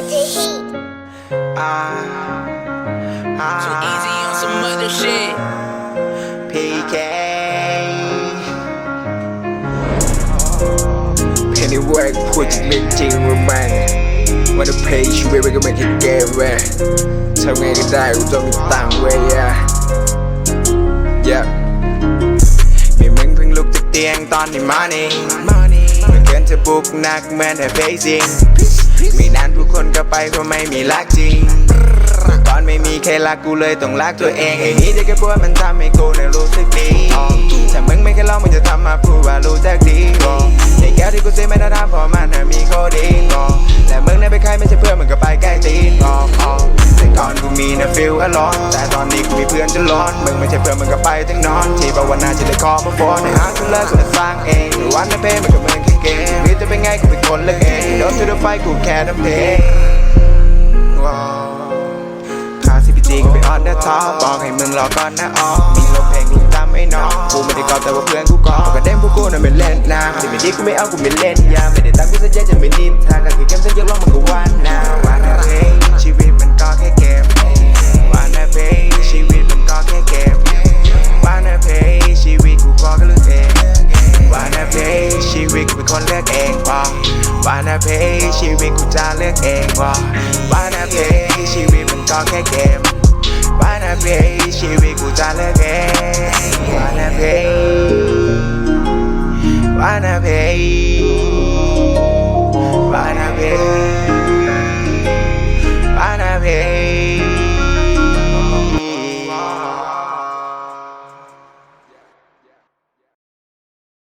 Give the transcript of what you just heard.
put the heat. Ah, ah, Too easy on some other shit. PK Anyway พูดจริงเรื่องจริงว่ามันวันนี้เพย์ชีวิตมันก็ไม่แค่เกมเว้ยทำไงก็ได้กูต้องมีตังค์เว้ย yeah yeah มีมึงเพิ่งลุกจากเตียงตอนนี้มานี่เมื่อเกินจะบุกหนักเหมือนแต่ facing มีนานผู้คนก็ไปเพราะไม่มีรักจริงก่อนไม่มีใครรักกูเลยต้องรักตัวเองไอ้นี้จะแค่ปวดมันทำให้กูเนี่ยรู้สึกดีถ้ามึงไม่เคยลองมึงจะทำมาพูดว่ารู้จักดีไอ้แก้วที่กูซื้อไม่ได้ทำเพราะมันน่ะมีข้อดีและมึงเนี่ยเป็นใครไม่ใช่เพื่อนมึงก็ไปใกล้ตีนแต่ก่อนกูมีนะฟิลอลอนแต่ตอนนี้กูมีเพื่อนจะร้อนมึงไม่ใช่เพื่อนมึงก็ไปทั้งนอน ที่ภาวนาจะได้คอมาฟอนในหากูเลิกกูจะสร้างเองหรือวันในเพลงมันก็เหมือนแค่เกมหรือจะเป็นไงกูเป็นคนเลือกเอง โดนทุกไฟกูแค่ทำเพลงพาซีพีจีก็ไปออนเดอร์ท็อปบอกให้มึงรอก่อนนะออมีโลเพลงลูกจำไม่น้องกูไม่ได้กอแต่ว่าเพื่อนกูกอบอกกับเด้งพวกกูน่ะไม่เล่นนะที่ไม่ดีกูไม่เอากูไม่เล่นยาไม่ได้ตั้งกูสัญญาจะไม่นินทาก็คือเกมสัญญาลองมันก็วันนะวันนะเพย์ชีวิตมันก็แค่เกมวันนะเพย์ชีวิตมันก็แค่เกมวันนะเพย์ชีวิตกูก็แค่เลือกเองวันนะเพย์ชีวิตกูเป็นคนเลือก นนะเพยชีวิตกูจะเลือกเองบอกวันนะเพยชีวิตมันก็แค่เกมวานาเพยชีวิตกูจะเลือกเอง Wanna play Wanna play Wanna play Wanna play